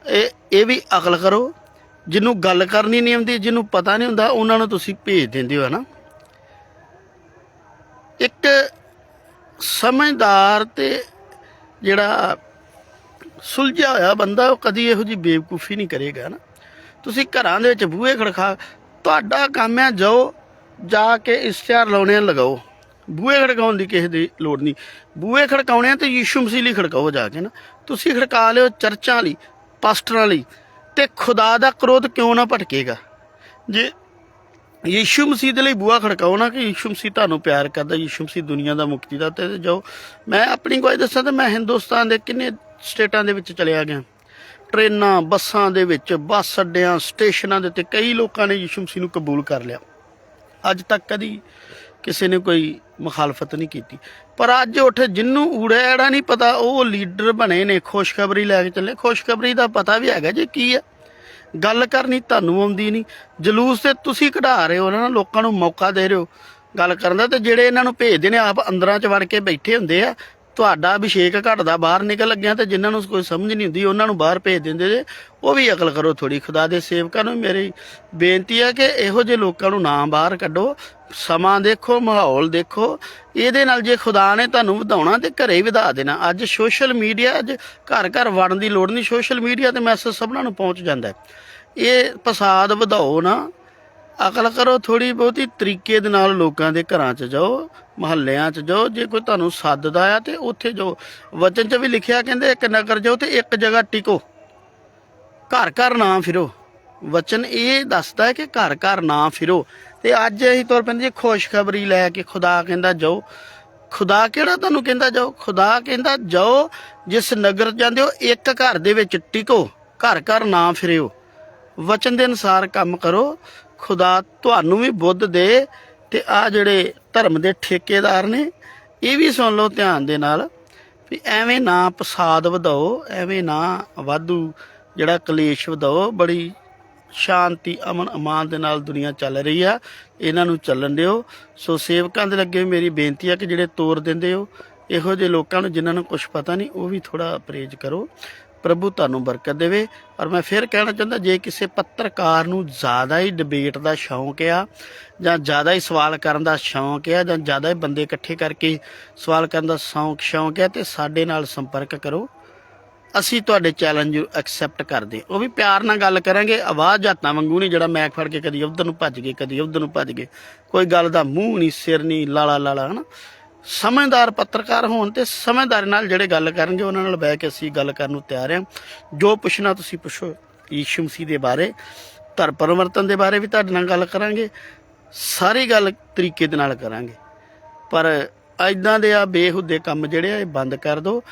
ਇਹ ਇਹ ਵੀ ਅਕਲ ਕਰੋ। ਜਿਹਨੂੰ ਗੱਲ ਕਰਨੀ ਨਹੀਂ ਆਉਂਦੀ, ਜਿਹਨੂੰ ਪਤਾ ਨਹੀਂ ਹੁੰਦਾ, ਉਹਨਾਂ ਨੂੰ ਤੁਸੀਂ ਭੇਜ ਦਿੰਦੇ ਹੋ ਨਾ। ਇੱਕ ਸਮਝਦਾਰ ਤੇ ਜਿਹੜਾ ਸੁਲਝਿਆ ਹੋਇਆ ਬੰਦਾ, ਉਹ ਕਦੀ ਇਹੋ ਜੀ ਬੇਵਕੂਫੀ ਨਹੀਂ ਕਰੇਗਾ ਨਾ। ਤੁਸੀਂ ਘਰਾਂ ਦੇ ਵਿੱਚ ਬੂਹੇ ਖੜਖਾ, ਤੁਹਾਡਾ ਕੰਮ ਹੈ ਜਾਓ, ਜਾ ਕੇ ਇਸ਼ਤਿਹਾਰ ਲਾਉਣੇ ਲਗਾਓ। ਬੂਹੇ ਖੜਕਾਉਣ ਦੀ ਕਿਸੇ ਦੀ ਲੋੜ ਨਹੀਂ। ਬੂਹੇ ਖੜਕਾਉਣੇ ਆ ਤੇ ਯੀਸ਼ੂ ਮਸੀਹ ਲਈ ਖੜਕਾਓ ਜਾ ਕੇ ਨਾ। ਤੁਸੀਂ ਖੜਕਾ ਲਿਓ ਚਰਚਾਂ ਲਈ, ਪਾਸਟਰਾਂ ਲਈ, ਤੇ ਖੁਦਾ ਦਾ ਕ੍ਰੋਧ ਕਿਉਂ ਨਾ ਭਟਕੇਗਾ? ਜੇ ਯੀਸ਼ੂ ਮਸੀਹ ਦੇ ਲਈ ਬੂਹਾ ਖੜਕਾਓ ਨਾ ਕਿ ਯੀਸ਼ੂ ਮਸੀਹ ਤੁਹਾਨੂੰ ਪਿਆਰ ਕਰਦਾ, ਯੀਸ਼ੂ ਮਸੀਹ ਦੁਨੀਆ ਦਾ ਮੁਕਤੀ ਦਾ ਤੇ ਜਾਓ। ਮੈਂ ਆਪਣੀ ਗਵਾਹੀ ਦੱਸਾਂ ਤਾਂ ਮੈਂ ਹਿੰਦੁਸਤਾਨ ਦੇ ਕਿੰਨੇ ਸਟੇਟਾਂ ਦੇ ਵਿੱਚ ਚਲਿਆ ਗਿਆ। ਟ੍ਰੇਨਾਂ, ਬੱਸਾਂ ਦੇ ਵਿੱਚ, ਬੱਸ ਅੱਡਿਆਂ, ਸਟੇਸ਼ਨਾਂ ਦੇ ਉੱਤੇ ਕਈ ਲੋਕਾਂ ਨੇ ਯੀਸ਼ੂ ਮਸੀਹ ਨੂੰ ਕਬੂਲ ਕਰ ਲਿਆ। ਅੱਜ ਤੱਕ ਕਦੀ ਕਿਸੇ ਨੇ ਕੋਈ ਮੁਖਾਲਫਤ ਨਹੀਂ ਕੀਤੀ। ਪਰ ਅੱਜ ਉੱਠ ਜਿੰਨੂੰ ਊੜਾ ਨਹੀਂ ਪਤਾ, ਉਹ ਲੀਡਰ ਬਣੇ ਨੇ, ਖੁਸ਼ਖਬਰੀ ਲੈ ਕੇ ਚੱਲੇ। ਖੁਸ਼ਖਬਰੀ ਦਾ ਪਤਾ ਵੀ ਹੈਗਾ ਜੇ ਕੀ ਹੈ। ਗੱਲ ਕਰਨੀ ਤੁਹਾਨੂੰ ਆਉਂਦੀ ਨਹੀਂ। ਜਲੂਸ ਤੇ ਤੁਸੀਂ ਕਢਾ ਰਹੇ ਹੋ ਨਾ, ਲੋਕਾਂ ਨੂੰ ਮੌਕਾ ਦੇ ਰਹੇ ਹੋ। ਗੱਲ ਕਰਨ ਦਾ ਤੇ ਜਿਹੜੇ ਇਹਨਾਂ ਨੂੰ ਭੇਜਦੇ ਨੇ, ਆਪ ਅੰਦਰਾਂ ਚ ਵੜ ਕੇ ਬੈਠੇ ਹੁੰਦੇ ਆ ਤੁਹਾਡਾ ਅਭਿਸ਼ੇਕ ਘਟਦਾ, ਬਾਹਰ ਨਿਕਲ ਲੱਗਿਆ ਤੇ ਜਿਨ੍ਹਾਂ ਨੂੰ ਕੋਈ ਸਮਝ ਨਹੀਂ ਹੁੰਦੀ, ਉਹਨਾਂ ਨੂੰ ਬਾਹਰ ਭੇਜ ਦਿੰਦੇ ਜੇ, ਉਹ ਵੀ ਅਕਲ ਕਰੋ ਥੋੜੀ ਖੁਦਾ ਦੇ ਸੇਵਕਾਂ ਨੂੰ ਮੇਰੀ ਬੇਨਤੀ ਹੈ ਕਿ ਇਹੋ ਜਿਹੇ ਲੋਕਾਂ ਨੂੰ ਨਾ ਬਾਹਰ ਕੱਢੋ, ਸਮਾਂ ਦੇਖੋ, ਮਾਹੌਲ ਦੇਖੋ। ਇਹਦੇ ਨਾਲ ਜੇ ਖੁਦਾ ਨੇ ਤੁਹਾਨੂੰ ਵਧਾਉਣਾ ਤੇ ਘਰੇ ਹੀ ਵਧਾ ਦੇਣਾ। ਅੱਜ ਸੋਸ਼ਲ ਮੀਡੀਆ, ਅੱਜ ਘਰ ਘਰ ਵੜਨ ਦੀ ਲੋੜ ਨਹੀਂ। ਸੋਸ਼ਲ ਮੀਡੀਆ ਤੇ ਮੈਸੇਜ ਸਭਨਾਂ ਨੂੰ ਪਹੁੰਚ ਜਾਂਦਾ ਇਹ ਫਸਾਦ ਵਧਾਓ ਨਾ। ਅਕਲ ਕਰੋ ਥੋੜੀ ਬਹੁਤੀ ਤਰੀਕੇ ਦੇ ਨਾਲ ਲੋਕਾਂ ਦੇ ਘਰਾਂ 'ਚ ਜਾਓ, ਮਹੱਲਿਆਂ 'ਚ ਜਾਓ, ਜੇ ਕੋਈ ਤੁਹਾਨੂੰ ਸੱਦਦਾ ਆ ਤੇ ਉੱਥੇ ਜਾਓ। ਵਚਨ 'ਚ ਵੀ ਲਿਖਿਆ ਕਹਿੰਦੇ, ਇੱਕ ਨਗਰ ਜਾਓ ਤੇ ਇੱਕ ਜਗ੍ਹਾ ਟਿਕੋ। ਘਰ ਘਰ ਨਾ ਫਿਰੋ। ਵਚਨ ਇਹ ਦੱਸਦਾ ਹੈ ਕਿ ਘਰ ਘਰ ਨਾ ਫਿਰੋ। ਤੇ ਅੱਜ ਅਸੀਂ ਤੁਰ ਪੈਂਦੇ ਜੀ ਖੁਸ਼ਖਬਰੀ ਲੈ ਕੇ ਖੁਦਾ ਕਹਿੰਦਾ ਜਾਓ। ਖੁਦਾ ਕਿਹੜਾ ਤੁਹਾਨੂੰ ਕਹਿੰਦਾ ਜਾਓ? ਖੁਦਾ ਕਹਿੰਦਾ ਜਾਓ, ਜਿਸ ਨਗਰ ਜਾਂਦੇ ਹੋ, ਇੱਕ ਘਰ ਦੇ ਵਿੱਚ ਟਿਕੋ। ਘਰ ਘਰ ਨਾ ਫਿਰਿਓ। ਵਚਨ ਦੇ ਅਨੁਸਾਰ ਕੰਮ ਕਰੋ। ਖੁਦਾ ਤੁਹਾਨੂੰ ਵੀ ਬੁੱਧ ਦੇ ਤੇ ਆ ਜਿਹੜੇ ਧਰਮ ਦੇ ਠੇਕੇਦਾਰ ਨੇ, ਇਹ ਵੀ ਸੁਣ ਲਓ ਧਿਆਨ ਦੇ ਨਾਲ ਵੀ ਐਵੇਂ ਨਾ ਪਸਾਦ ਵਧਾਓ, ਐਵੇਂ ਨਾ ਵਾਧੂ ਜਿਹੜਾ ਕਲੇਸ਼ ਵਧਾਓ, ਬੜੀ ਸ਼ਾਂਤੀ, ਅਮਨ, ਅਮਾਨ ਦੇ ਨਾਲ ਦੁਨੀਆ ਚੱਲ ਰਹੀ ਆ, ਇਹਨਾਂ ਨੂੰ ਚੱਲਣ ਦਿਓ। ਸੋ ਸੇਵਕਾਂ ਦੇ ਲੱਗੇ ਮੇਰੀ ਬੇਨਤੀ ਆ ਕਿ ਜਿਹੜੇ ਤੋਰ ਦਿੰਦੇ ਹੋ, ਇਹੋ ਜਿਹੇ ਲੋਕਾਂ ਨੂੰ ਜਿਨ੍ਹਾਂ ਨੂੰ ਕੁਝ ਪਤਾ ਨਹੀਂ, ਉਹ ਵੀ ਥੋੜਾ ਪਰਹੇਜ਼ ਕਰੋ। ਪ੍ਰਭੂ ਤੁਹਾਨੂੰ ਬਰਕਤ ਦੇਵੇ। ਔਰ ਮੈਂ ਫਿਰ ਕਹਿਣਾ ਚਾਹੁੰਦਾ, ਜੇ ਕਿਸੇ ਪੱਤਰਕਾਰ ਨੂੰ ਜ਼ਿਆਦਾ ਹੀ ਡਿਬੇਟ ਦਾ ਸ਼ੌਂਕ ਆ, ਜਾਂ ਜ਼ਿਆਦਾ ਹੀ ਸਵਾਲ ਕਰਨ ਦਾ ਸ਼ੌਂਕ ਆ, ਜਾਂ ਜ਼ਿਆਦਾ ਹੀ ਬੰਦੇ ਇਕੱਠੇ ਕਰਕੇ ਸਵਾਲ ਕਰਨ ਦਾ ਸ਼ੌਂਕ ਸ਼ੌਂਕ ਆ, ਤੇ ਸਾਡੇ ਨਾਲ ਸੰਪਰਕ ਕਰੋ। ਅਸੀਂ ਤੁਹਾਡੇ ਚੈਲੰਜ ਨੂੰ ਐਕਸੈਪਟ ਕਰਦੇ ਉਹ ਵੀ ਪਿਆਰ ਨਾਲ ਗੱਲ ਕਰਾਂਗੇ। ਆਵਾਜ਼ ਜਾਤਾਂ ਵਾਂਗੂ ਨਹੀਂ, ਜਿਹੜਾ ਮੈਕ ਫੜ ਕੇ ਕਦੀ ਉਧਰ ਨੂੰ ਭੱਜ ਗਏ, ਕਦੀ ਉਧਰ ਨੂੰ ਭੱਜ ਗਏ। ਕੋਈ ਗੱਲ ਦਾ ਮੂੰਹ ਨਹੀਂ, ਸਿਰ ਨਹੀਂ ਲਾਲਾ ਲਾਲਾ ਹਨਾ? ਸਮਝਦਾਰ ਪੱਤਰਕਾਰ ਹੋਣ ਤੇ ਸਮਝਦਾਰ ਨਾਲ ਜਿਹੜੇ ਗੱਲ ਕਰਨਗੇ, ਉਹਨਾਂ ਨਾਲ ਬਹਿ ਕੇ ਅਸੀਂ ਗੱਲ ਕਰਨ ਨੂੰ ਤਿਆਰ ਹਾਂ। ਜੋ ਪੁੱਛਣਾ ਤੁਸੀਂ ਪੁੱਛੋ ਯੀਸ਼ੂ ਮਸੀਹ ਦੇ ਬਾਰੇ ਧਰ ਪਰਿਵਰਤਨ ਦੇ ਬਾਰੇ ਵੀ ਤੁਹਾਡੇ ਨਾਲ ਗੱਲ ਕਰਾਂਗੇ, ਸਾਰੀ ਗੱਲ ਤਰੀਕੇ ਦੇ ਨਾਲ ਕਰਾਂਗੇ। ਪਰ ਐਦਾਂ ਦੇ ਆ ਬੇਹੁਦੇ ਕੰਮ ਜਿਹੜੇ ਆ, ਇਹ ਬੰਦ ਕਰ ਦਿਓ।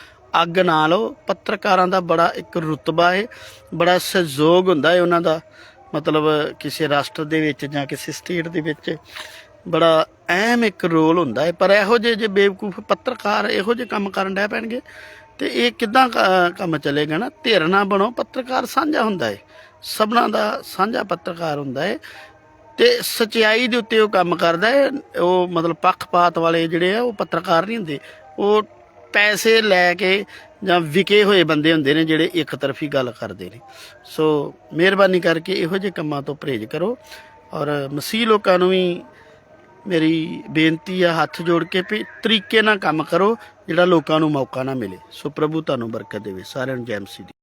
ਅੱਗ ਨਾ ਲਓ। ਪੱਤਰਕਾਰਾਂ ਦਾ ਬੜਾ ਇੱਕ ਰੁਤਬਾ ਹੈ ਬੜਾ ਸਹਿਯੋਗ ਹੁੰਦਾ ਹੈ ਉਹਨਾਂ ਦਾ। ਮਤਲਬ ਕਿਸੇ ਰਾਸ਼ਟਰ ਦੇ ਵਿੱਚ ਜਾਂ ਕਿਸੇ ਸਟੇਟ ਦੇ ਵਿੱਚ। ਬੜਾ ਅਹਿਮ ਇੱਕ ਰੋਲ ਹੁੰਦਾ ਹੈ। ਪਰ ਇਹੋ ਜਿਹੇ ਜੇ ਬੇਵਕੂਫ ਪੱਤਰਕਾਰ ਇਹੋ ਜਿਹੇ ਕੰਮ ਕਰਨ ਡੈ ਪੈਣਗੇ, ਤੇ ਇਹ ਕਿਦਾਂ ਕੰਮ ਚੱਲੇਗਾ ਨਾ? ਧਿਰ ਨਾ ਬਣੋ ਪੱਤਰਕਾਰ ਸਾਂਝਾ ਹੁੰਦਾ ਹੈ। ਸਭਨਾਂ ਦਾ ਸਾਂਝਾ ਪੱਤਰਕਾਰ ਹੁੰਦਾ ਹੈ। ਤੇ ਸਚਾਈ ਦੇ ਉੱਤੇ ਉਹ ਕੰਮ ਕਰਦਾ ਹੈ। ਉਹ ਮਤਲਬ ਪੱਖਪਾਤ ਵਾਲੇ ਜਿਹੜੇ ਆ, ਉਹ ਪੱਤਰਕਾਰ ਨਹੀਂ ਹੁੰਦੇ। ਉਹ ਪੈਸੇ ਲੈ ਕੇ ਜਾਂ ਵਿਕੇ ਹੋਏ ਬੰਦੇ ਹੁੰਦੇ ਨੇ, ਜਿਹੜੇ ਇੱਕ ਤਰਫੀ ਗੱਲ ਕਰਦੇ ਨੇ। ਸੋ ਮਿਹਰਬਾਨੀ ਕਰਕੇ ਇਹੋ ਜਿਹੇ ਕੰਮਾਂ ਤੋਂ ਪਰਹੇਜ਼ ਕਰੋ। ਔਰ ਮਸੀਹ ਲੋਕਾਂ ਨੂੰ ਵੀ ਮੇਰੀ ਬੇਨਤੀ ਆ ਹੱਥ ਜੋੜ ਕੇ ਵੀ ਤਰੀਕੇ ਨਾਲ ਕੰਮ ਕਰੋ, ਜਿਹੜਾ ਲੋਕਾਂ ਨੂੰ ਮੌਕਾ ਨਾ ਮਿਲੇ। ਸੋ ਪ੍ਰਭੂ ਤੁਹਾਨੂੰ ਬਰਕਤ ਦੇਵੇ। ਸਾਰਿਆਂ ਨੂੰ ਜੈ ਮਸੀਹ ਦੀ